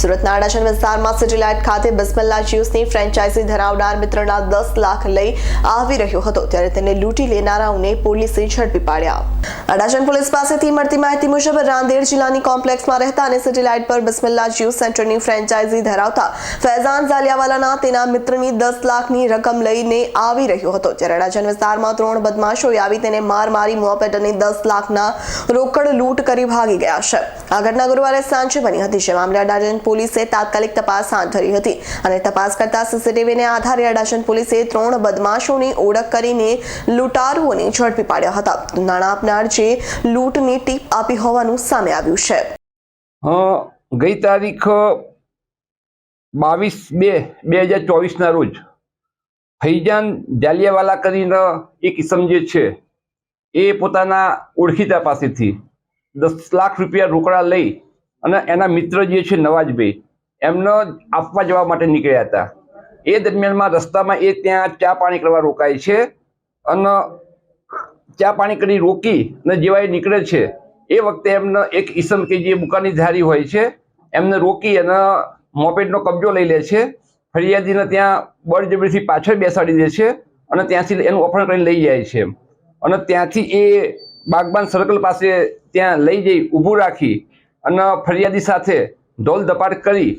સુરતના અડાજણ વિસ્તારમાં સિટીલાઇટ ખાતે બિસ્મિલ્લા જ્યુસની ફ્રેન્ચાઇઝી ધરાવનાર મિત્રના દસ લાખ લઈ આવી રહ્યો હતો, ત્યારે તેને લૂંટી લેનારાઓને પોલીસે ઝડપી પાડ્યા. અડાજણ પોલીસ પાસેથી મળતી માહિતી મુજબ રાંદેર જિલ્લાની કોમ્પ્લેક્સમાં રહેતા અને સેટેલાઇટ પર બિસ્મિલ્લા જ્યુસ સેન્ટરની ફ્રેન્ચાઇઝી ધરાવતા ફૈઝાન ઝાલિયાવાલાના તેના મિત્રની દસ લાખની રકમ લઈને આવી રહ્યો હતો ત્યારે અડાજણ વિસ્તારમાં ત્રણ બદમાશોએ આવી તેને માર મારી મોપેટ અને દસ લાખના રોકડ લૂંટ કરી ભાગી ગયા છે. આ ઘટના ગુરુવારે સાંજે બની હતી, જે મામલે અડાજણ પોલીસે તાત્કાલિક તપાસ હાથ ધરી હતી અને તપાસ કરતા સીસીટીવીને આધારે અડાજણ પોલીસે ત્રણ બદમાશોની ઓળખ કરીને લૂંટારુઓને ઝડપી પાડ્યા હતા. નાણાં આપનાર જે લૂંટની ટીપ આપી હોવાનું સામે આવ્યું છે. ગઈ તારીખ બાવીસ બે બે હજાર ચોવીસના રોજ ફૈજાન જાલિયાવાલા કરીને એક ઇસમ જે છે, એ પોતાના ઓળખીતા પાસેથી દસ લાખ રૂપિયા રોકડા લઈ અને એના મિત્ર જે છે નવાજભાઈ, એમને આપવા જવા માટે નીકળ્યા હતા. એ દરમિયાનમાં રસ્તામાં એ ત્યાં ચા પાણી કરવા રોકાય છે અને ચા પાણી કરી રોકી અને જેવા એ નીકળે છે. એ વખતે એમને એક ઈસમ કે જે બુકાની ધારી હોય છે, એમને રોકી અને મોપેડનો કબજો લઈ લે છે. ફરિયાદીને ત્યાં બળજબરીથી પાછળ બેસાડી દે છે અને ત્યાંથી એનું અપહરણ કરીને લઈ જાય છે. અને ત્યાંથી એ બાગબાન સર્કલ પાસે ત્યાં લઈ જઈ ઊભું રાખી અને ફરિયાદી સાથે ઢોલ ધપાટ કરી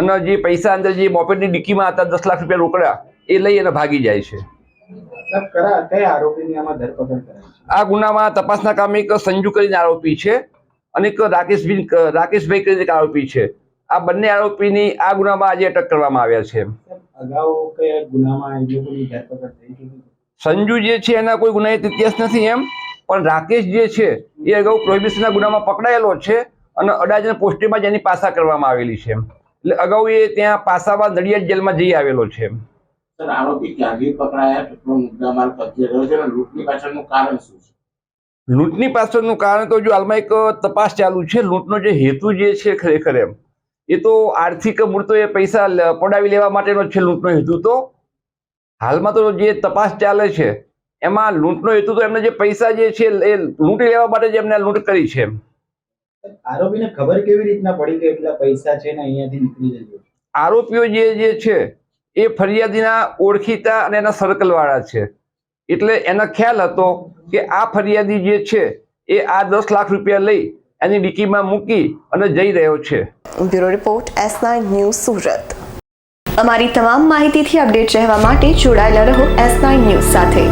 અને જે પૈસા અંદર જે મોપેટની ડિક્કીમાં હતા દસ લાખ રૂપિયા રોકડા એ લઈ અને ભાગી જાય છે. આ ગુનામાં તપાસના કામે એક સંજુ કરીને આરોપી છે અને એક રાકેશભાઈ રાકેશભાઈ કરીને એક આરોપી છે. આ બંને આરોપીની આ ગુનામાં આજે અટક કરવામાં આવ્યા છે. સંજુ જે છે એના કોઈ ગુનાહિત ઇતિહાસ નથી એમ પણ રાકેશ જે છે એ અગાઉ પ્રોહિબિશનના ગુનામાં પકડાયેલો છે અને અડાજણ પોસ્ટિંગમાં જ એની પાસા કરવામાં આવેલી છે. એટલે અગાઉ એ ત્યાં પાસામાં નડિયાદ જેલમાં જઈ આવેલો છે. લૂંટની પાછળનું કારણ તો જો હાલમાં એક તપાસ ચાલુ છે લૂંટનો જે હેતુ જે છે ખરેખર એમ એ તો આર્થિક મૂળ તો એ પૈસા પડાવી લેવા માટેનો છે લૂંટનો હેતુ તો. હાલમાં તો જે તપાસ ચાલે છે એમાં લૂંટનો હેતુ તો એમને જે પૈસા જે છે એ લૂંટી લેવા માટે જ એમને લૂંટ કરી છે સાહેબ, આરોપીને ખબર કેવી રીતના પડી કે એટલા પૈસા છે ને અહીંયાથી નીકળી જજો? આરોપીઓ જે જે છે એ ફરિયાદીના ઓળખીતા અને એના સર્કલવાળા છે. એટલે એનો ખ્યાલ હતો કે આ ફરિયાદી જે છે એ આ દસ લાખ રૂપિયા લઈ એની ડીકીમાં મૂકી અને જઈ રહ્યો છે. Bureau report S nine news Surat. અમારી તમામ માહિતીથી અપડેટ રહેવા માટે જોડાયેલા રહો એસ નાઇન ન્યૂઝ સાથે.